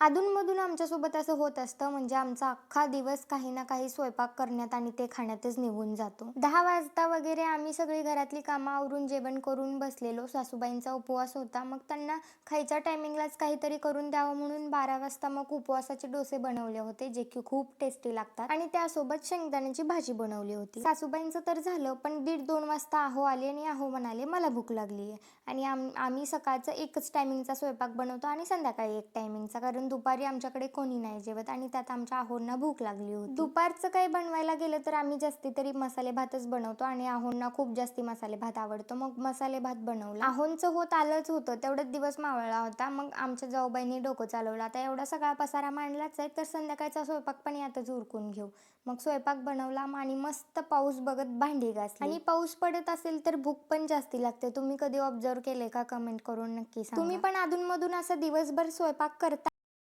अधूनमधून आमच्यासोबत असं होत असतं म्हणजे आमचा अख्खा दिवस काही ना काही स्वयंपाक करण्यात आणि ते खाण्यातच निघून जातो. दहा वाजता वगैरे आम्ही सगळी घरातली कामं आवरून जेवण करून बसलेलो. सासूबाईंचा उपवास होता. मग त्यांना खायच्या टायमिंगलाच काहीतरी करून द्यावं म्हणून बारा वाजता मग उपवासाचे डोसे बनवले होते जे की खूप टेस्टी लागतात. आणि त्यासोबत शेंगदाण्याची भाजी बनवली होती. सासूबाईंचं तर झालं पण दीड दोन वाजता आहो आले आणि आहो म्हणाले मला भूक लागली आहे आणि आम आम्ही सकाळचं एकच टायमिंगचा स्वयंपाक बनवतो आणि संध्याकाळी एक टायमिंगचा कारण दुपारी आमच्याकडे कोणी नाही जेवत आणि त्यात आमच्या आहोंना भूक लागली होती. दुपारचं काही बनवायला गेलं तर आम्ही जास्ती तरी मसाले भातच बनवतो आणि आहोंना खूप जास्ती मसाले भात आवडतो. मग मसाले भात बनवला. आहोंचं होत आलंच होतं. तेवढंच दिवस मावळला होता. मग आमच्या जाऊबाईंनी डोकं चालवलं. आता एवढा सगळा पसारा मांडलाच आहे तर संध्याकाळचा स्वयंपाक पण यातच उरकून घेऊ. मग स्वयंपाक बनवला आणि मस्त पाऊस बघत भांडी घासली. आणि पाऊस पडत असेल तर भूक पण जास्ती लागते. तुम्ही कधी ऑब्झर्व केले का? कमेंट करून नक्की सांगा. तुम्ही पण अधूनमधून असं दिवसभर स्वयंपाक करता